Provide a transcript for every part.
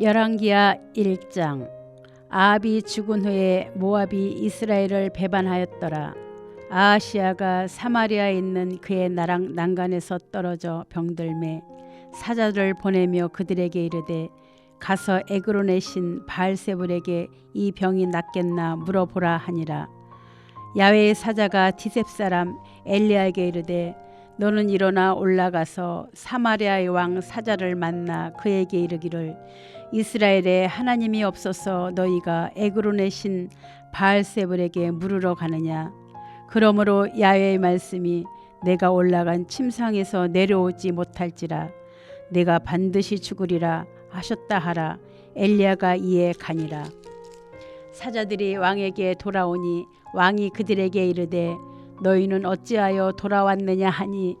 열왕기하 1장 아합이 죽은 후에 모압이 이스라엘을 배반하였더라. 아하시아가 사마리아에 있는 그의 나랑 난간에서 떨어져 병들매 사자를 보내며 그들에게 이르되 가서 에그론의 신 바알세불에게 이 병이 낫겠나 물어보라 하니라. 야외의 사자가 디셉 사람 엘리야에게 이르되 너는 일어나 올라가서 사마리아의 왕 사자를 만나 그에게 이르기를 이스라엘에 하나님이 없어서 너희가 에그론의 신 바알세불에게 물으러 가느냐? 그러므로 야외의 말씀이 내가 올라간 침상에서 내려오지 못할지라. 내가 반드시 죽으리라 하셨다 하라. 엘리야가 이에 가니라. 사자들이 왕에게 돌아오니 왕이 그들에게 이르되 너희는 어찌하여 돌아왔느냐 하니?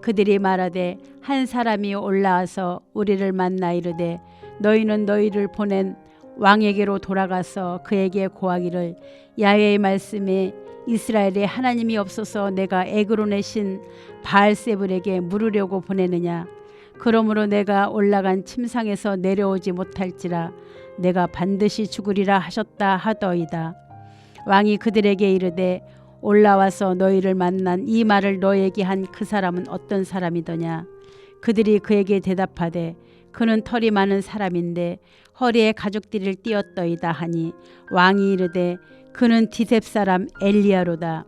그들이 말하되 한 사람이 올라와서 우리를 만나 이르되 너희는 너희를 보낸 왕에게로 돌아가서 그에게 고하기를 야훼의 말씀에 이스라엘에 하나님이 없어서 내가 에그론의 신 바알세불에게 물으려고 보내느냐? 그러므로 내가 올라간 침상에서 내려오지 못할지라 내가 반드시 죽으리라 하셨다 하더이다. 왕이 그들에게 이르되 올라와서 너희를 만난 이 말을 너에게 한 그 사람은 어떤 사람이더냐? 그들이 그에게 대답하되 그는 털이 많은 사람인데 허리에 가죽띠를 띄었더이다 하니 왕이 이르되 그는 디셉 사람 엘리야로다.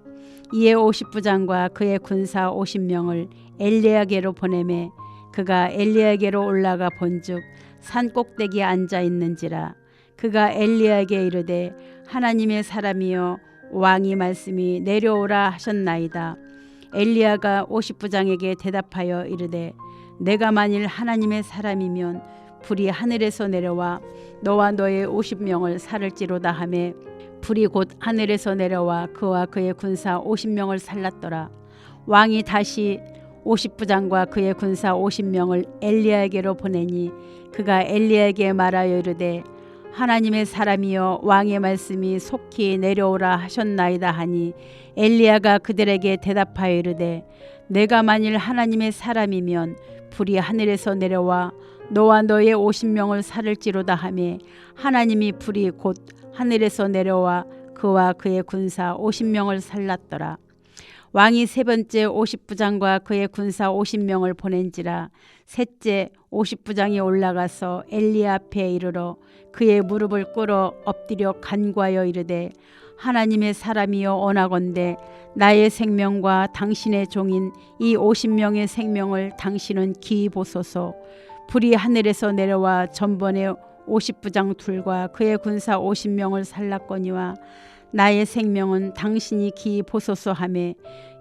이에 오십 부장과 그의 군사 오십 명을 엘리야게로 보내매 그가 엘리야게로 올라가 본즉 산 꼭대기에 앉아 있는지라. 그가 엘리야에게 이르되 하나님의 사람이여 왕이 말씀이 내려오라 하셨나이다. 엘리야가 오십 부장에게 대답하여 이르되 내가 만일 하나님의 사람이면 불이 하늘에서 내려와 너와 너의 오십 명을 살을지로다 하매 불이 곧 하늘에서 내려와 그와 그의 군사 오십 명을 살랐더라. 왕이 다시 오십 부장과 그의 군사 오십 명을 엘리야에게로 보내니 그가 엘리야에게 말하여 이르되 하나님의 사람이여 왕의 말씀이 속히 내려오라 하셨나이다 하니 엘리야가 그들에게 대답하여 이르되 내가 만일 하나님의 사람이면 불이 하늘에서 내려와 너와 너의 오십 명을 살을지로다 하매 하나님이 불이 곧 하늘에서 내려와 그와 그의 군사 오십 명을 살랐더라. 왕이 세 번째 오십 부장과 그의 군사 오십 명을 보낸지라 셋째 오십 부장이 올라가서 엘리야 앞에 이르러 그의 무릎을 꿇어 엎드려 간구하여 이르되 하나님의 사람이여 원하건대 나의 생명과 당신의 종인 이 오십 명의 생명을 당신은 기이 보소서. 불이 하늘에서 내려와 전번에 오십 부장 둘과 그의 군사 오십 명을 살랐거니와 나의 생명은 당신이 기이 보소서 하매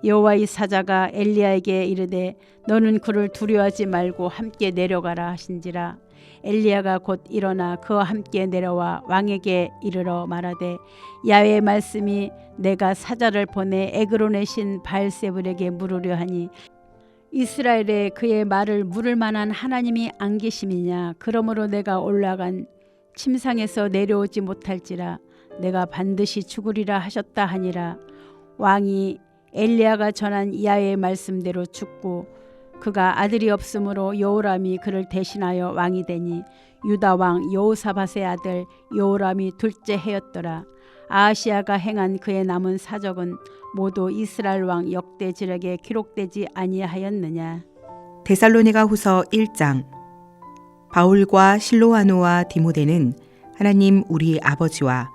여호와의 사자가 엘리야에게 이르되 너는 그를 두려워하지 말고 함께 내려가라 하신지라. 엘리야가 곧 일어나 그와 함께 내려와 왕에게 이르러 말하되 야외의 말씀이 내가 사자를 보내 에그론의 신 바알세불에게 물으려 하니 이스라엘에 그의 말을 물을 만한 하나님이 안 계심이냐. 그러므로 내가 올라간 침상에서 내려오지 못할지라 내가 반드시 죽으리라 하셨다 하니라. 왕이 엘리야가 전한 야의 말씀대로 죽고 그가 아들이 없으므로 여호람이 그를 대신하여 왕이 되니 유다 왕 여호사밧의 아들 여호람이 둘째 해였더라. 아시아가 행한 그의 남은 사적은 모두 이스라엘 왕 역대지력에 기록되지 아니하였느냐. 데살로니가 후서 1장. 바울과 실로아노와 디모데는 하나님 우리 아버지와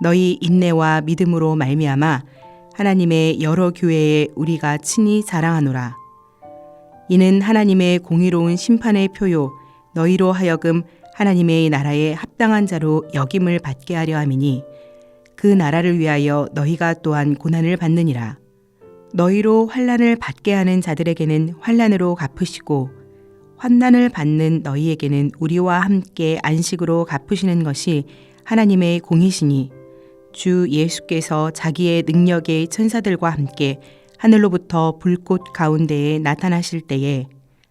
너희 인내와 믿음으로 말미암아 하나님의 여러 교회에 우리가 친히 자랑하노라. 이는 하나님의 공의로운 심판의 표요 너희로 하여금 하나님의 나라에 합당한 자로 역임을 받게 하려 함이니 그 나라를 위하여 너희가 또한 고난을 받느니라. 너희로 환란을 받게 하는 자들에게는 환란으로 갚으시고 환난을 받는 너희에게는 우리와 함께 안식으로 갚으시는 것이 하나님의 공이시니 주 예수께서 자기의 능력의 천사들과 함께 하늘로부터 불꽃 가운데에 나타나실 때에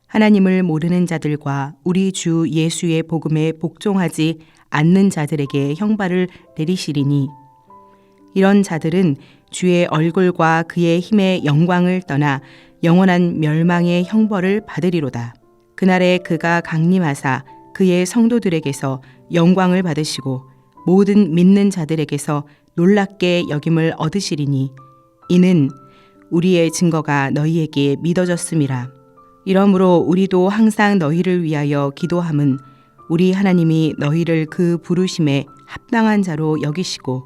하나님을 모르는 자들과 우리 주 예수의 복음에 복종하지 않는 자들에게 형벌을 내리시리니 이런 자들은 주의 얼굴과 그의 힘의 영광을 떠나 영원한 멸망의 형벌을 받으리로다. 그날에 그가 강림하사 그의 성도들에게서 영광을 받으시고 모든 믿는 자들에게서 놀랍게 여김을 얻으시리니 이는 우리의 증거가 너희에게 믿어졌음이라. 이러므로 우리도 항상 너희를 위하여 기도함은 우리 하나님이 너희를 그 부르심에 합당한 자로 여기시고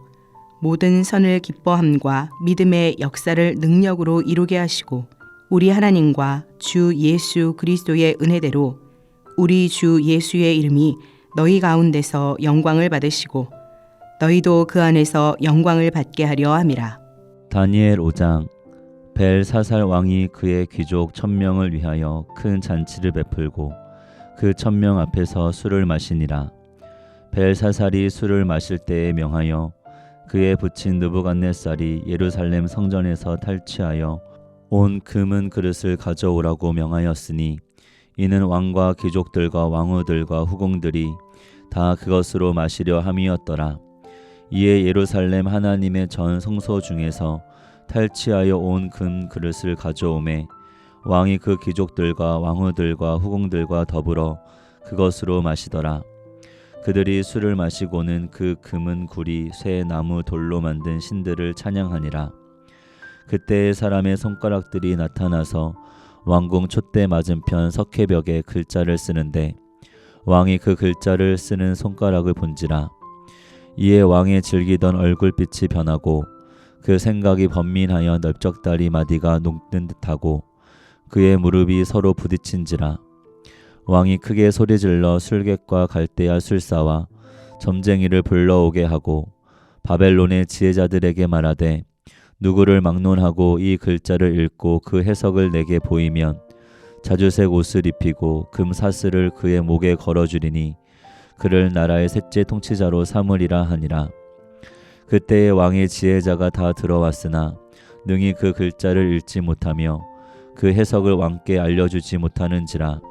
모든 선을 기뻐함과 믿음의 역사를 능력으로 이루게 하시고 우리 하나님과 주 예수 그리스도의 은혜대로 우리 주 예수의 이름이 너희 가운데서 영광을 받으시고 너희도 그 안에서 영광을 받게 하려 함이라. 다니엘 5장 벨사살 왕이 그의 귀족 천명을 위하여 큰 잔치를 베풀고 그 천명 앞에서 술을 마시니라. 벨사살이 술을 마실 때에 명하여 그의 부친 느부갓네살이 예루살렘 성전에서 탈취하여 온 금은 그릇을 가져오라고 명하였으니 이는 왕과 귀족들과 왕후들과 후궁들이 다 그것으로 마시려 함이었더라. 이에 예루살렘 하나님의 전 성소 중에서 탈취하여 온 금 그릇을 가져오매 왕이 그 귀족들과 왕후들과 후궁들과 더불어 그것으로 마시더라. 그들이 술을 마시고는 그 금은 구리 쇠 나무 돌로 만든 신들을 찬양하니라. 그때의 사람의 손가락들이 나타나서 왕궁 촛대 맞은편 석회벽에 글자를 쓰는데 왕이 그 글자를 쓰는 손가락을 본지라. 이에 왕의 즐기던 얼굴빛이 변하고 그 생각이 번민하여 넓적다리 마디가 녹는 듯하고 그의 무릎이 서로 부딪힌지라 왕이 크게 소리질러 술객과 갈대아 술사와 점쟁이를 불러오게 하고 바벨론의 지혜자들에게 말하되 누구를 막론하고 이 글자를 읽고 그 해석을 내게 보이면 자주색 옷을 입히고 금 사슬을 그의 목에 걸어주리니 그를 나라의 셋째 통치자로 삼으리라 하니라. 그때의 왕의 지혜자가 다 들어왔으나 능히 그 글자를 읽지 못하며 그 해석을 왕께 알려주지 못하는지라.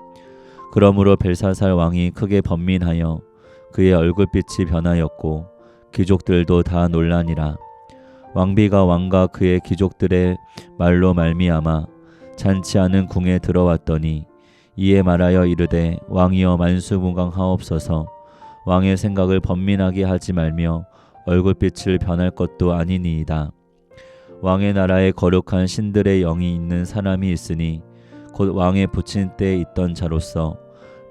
그러므로 벨사살 왕이 크게 번민하여 그의 얼굴빛이 변하였고 귀족들도 다 놀라니라. 왕비가 왕과 그의 귀족들의 말로 말미암아 잔치하는 궁에 들어왔더니 이에 말하여 이르되 왕이여 만수무강하옵소서 왕의 생각을 번민하게 하지 말며 얼굴빛을 변할 것도 아니니이다. 왕의 나라에 거룩한 신들의 영이 있는 사람이 있으니 곧 왕의 부친 때에 있던 자로서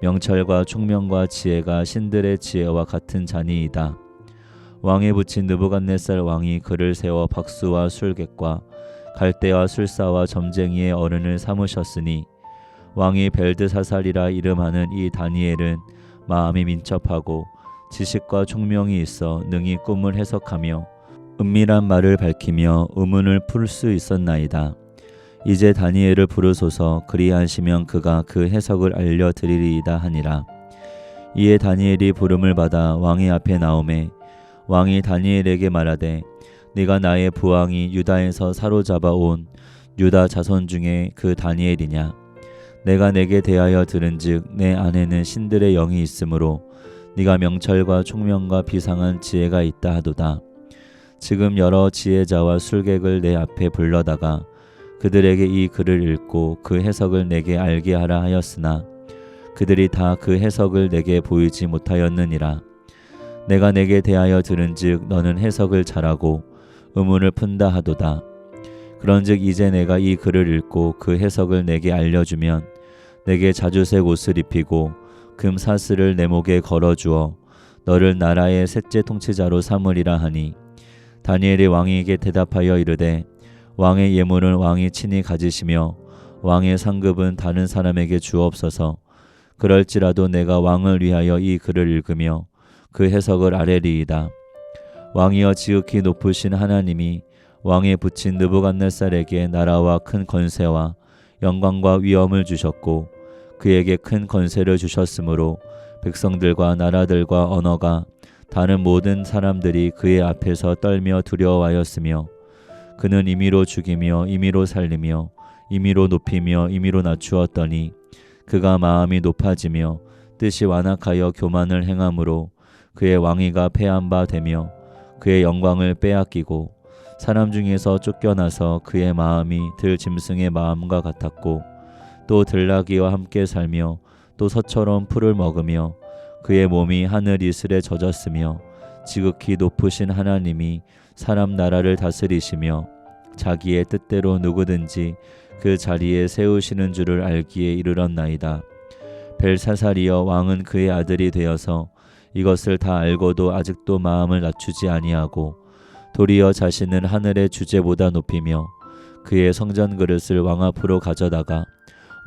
명철과 총명과 지혜가 신들의 지혜와 같은 자니이다. 왕의 부친 느부갓네살 왕이 그를 세워 박수와 술객과 갈대와 술사와 점쟁이의 어른을 삼으셨으니 왕이 벨드사살이라 이름하는 이 다니엘은 마음이 민첩하고 지식과 총명이 있어 능히 꿈을 해석하며 은밀한 말을 밝히며 의문을 풀 수 있었나이다. 이제 다니엘을 부르소서 그리하시면 그가 그 해석을 알려 드리리이다 하니라. 이에 다니엘이 부름을 받아 왕의 앞에 나오매 왕이 다니엘에게 말하되 네가 나의 부왕이 유다에서 사로잡아 온 유다 자손 중에 그 다니엘이냐? 내가 내게 대하여 들은즉 내 안에는 신들의 영이 있으므로 네가 명철과 총명과 비상한 지혜가 있다 하도다. 지금 여러 지혜자와 술객을 내 앞에 불러다가 그들에게 이 글을 읽고 그 해석을 내게 알게 하라 하였으나 그들이 다 그 해석을 내게 보이지 못하였느니라 내가 내게 대하여 들은즉 너는 해석을 잘하고 의문을 푼다 하도다. 그런즉 이제 내가 이 글을 읽고 그 해석을 내게 알려주면 내게 자주색 옷을 입히고 금 사슬을 내 목에 걸어 주어 너를 나라의 셋째 통치자로 삼으리라 하니 다니엘이 왕에게 대답하여 이르되 왕의 예물은 왕이 친히 가지시며 왕의 상급은 다른 사람에게 주옵소서 그럴지라도 내가 왕을 위하여 이 글을 읽으며 그 해석을 아뢰리이다. 왕이여 지극히 높으신 하나님이 왕의 붙인 느부갓네살에게 나라와 큰 권세와 영광과 위엄을 주셨고 그에게 큰 권세를 주셨으므로 백성들과 나라들과 언어가 다른 모든 사람들이 그의 앞에서 떨며 두려워하였으며 그는 임의로 죽이며 임의로 살리며 임의로 높이며 임의로 낮추었더니 그가 마음이 높아지며 뜻이 완악하여 교만을 행함으로 그의 왕위가 패한 바 되며 그의 영광을 빼앗기고 사람 중에서 쫓겨나서 그의 마음이 들 짐승의 마음과 같았고 또 들나귀와 함께 살며 또 서처럼 풀을 먹으며 그의 몸이 하늘 이슬에 젖었으며 지극히 높으신 하나님이 사람 나라를 다스리시며 자기의 뜻대로 누구든지 그 자리에 세우시는 줄을 알기에 이르렀나이다. 벨사살이여 왕은 그의 아들이 되어서 이것을 다 알고도 아직도 마음을 낮추지 아니하고 도리어 자신은 하늘의 주제보다 높이며 그의 성전 그릇을 왕 앞으로 가져다가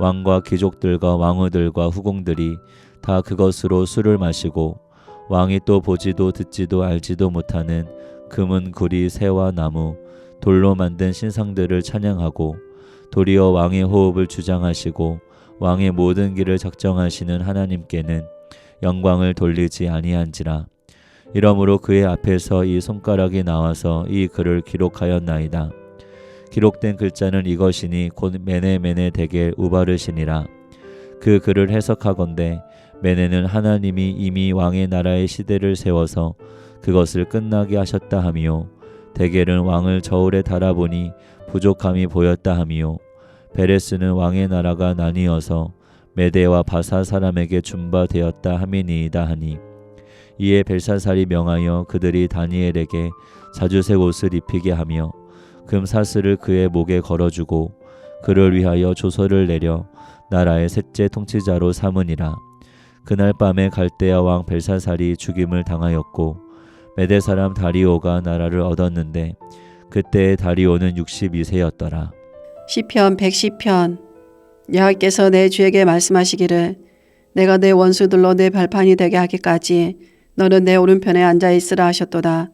왕과 귀족들과 왕후들과 후궁들이 다 그것으로 술을 마시고 왕이 또 보지도 듣지도 알지도 못하는 금은 구리 새와 나무 돌로 만든 신상들을 찬양하고 도리어 왕의 호흡을 주장하시고 왕의 모든 길을 작정하시는 하나님께는 영광을 돌리지 아니한지라. 이러므로 그의 앞에서 이 손가락이 나와서 이 글을 기록하였나이다. 기록된 글자는 이것이니 곧 메네메네 대겔 우바르시니라. 그 글을 해석하건대 메네는 하나님이 이미 왕의 나라의 시대를 세워서 그것을 끝나게 하셨다 하미요. 대겔은 왕을 저울에 달아보니 부족함이 보였다 하미요. 베레스는 왕의 나라가 나뉘어서 메대와 바사 사람에게 준바되었다 함이니이다 하니 이에 벨사살이 명하여 그들이 다니엘에게 자주색 옷을 입히게 하며 금 사슬을 그의 목에 걸어주고 그를 위하여 조서를 내려 나라의 셋째 통치자로 삼으니라. 그날 밤에 갈대아 왕 벨사살이 죽임을 당하였고 메대 사람 다리오가 나라를 얻었는데 그때의 다리오는 62세였더라. 시편 110편 여호와께서 내 주에게 말씀하시기를 내가 내 원수들로 내 발판이 되게 하기까지 너는 내 오른편에 앉아 있으라 하셨도다.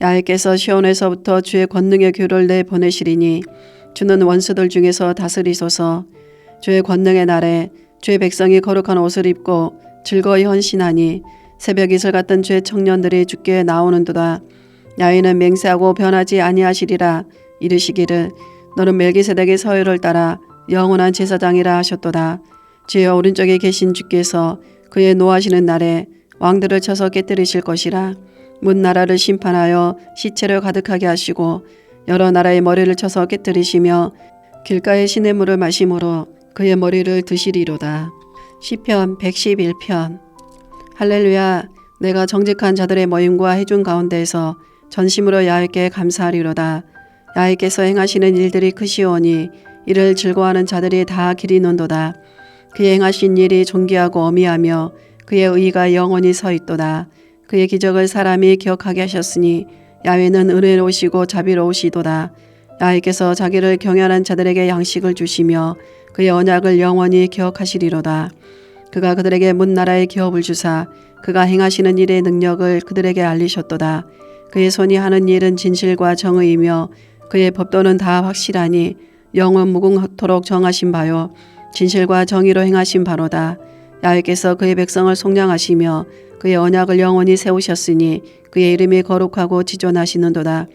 야훼께서 시온에서부터 주의 권능의 규를 내 보내시리니 주는 원수들 중에서 다스리소서 주의 권능의 날에 주의 백성이 거룩한 옷을 입고 즐거이 헌신하니 새벽 이슬 같은 주의 청년들이 주께 나오는도다. 야훼는 맹세하고 변하지 아니하시리라 이르시기를 너는 멜기세덱의 서열을 따라 영원한 제사장이라 하셨도다. 주의 오른쪽에 계신 주께서 그의 노하시는 날에 왕들을 쳐서 깨뜨리실 것이라. 문 나라를 심판하여 시체를 가득하게 하시고 여러 나라의 머리를 쳐서 깨뜨리시며 길가의 시냇물을 마심으로 그의 머리를 드시리로다. 시편 111편 할렐루야 내가 정직한 자들의 모임과 해준 가운데에서 전심으로 야훼께 감사하리로다. 야훼께서 행하시는 일들이 크시오니 이를 즐거워하는 자들이 다 기리논도다. 그의 행하신 일이 존귀하고 어미하며 그의 의가 영원히 서 있도다. 그의 기적을 사람이 기억하게 하셨으니 야훼는 은혜로우시고 자비로우시도다. 야훼께서 자기를 경외하는 자들에게 양식을 주시며 그의 언약을 영원히 기억하시리로다. 그가 그들에게 문나라의 기업을 주사 그가 행하시는 일의 능력을 그들에게 알리셨도다. 그의 손이 하는 일은 진실과 정의이며 그의 법도는 다 확실하니 영원 무궁토록 정하신 바요 진실과 정의로 행하신 바로다. 야훼께서 그의 백성을 속량하시며 그의 언약을 영원히 세우셨으니 그의 이름이 거룩하고 지존하시는도다.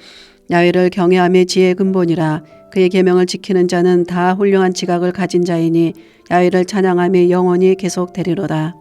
야훼를 경외함의 지혜의 근본이라 그의 계명을 지키는 자는 다 훌륭한 지각을 가진 자이니 야훼를 찬양함이 영원히 계속되리로다.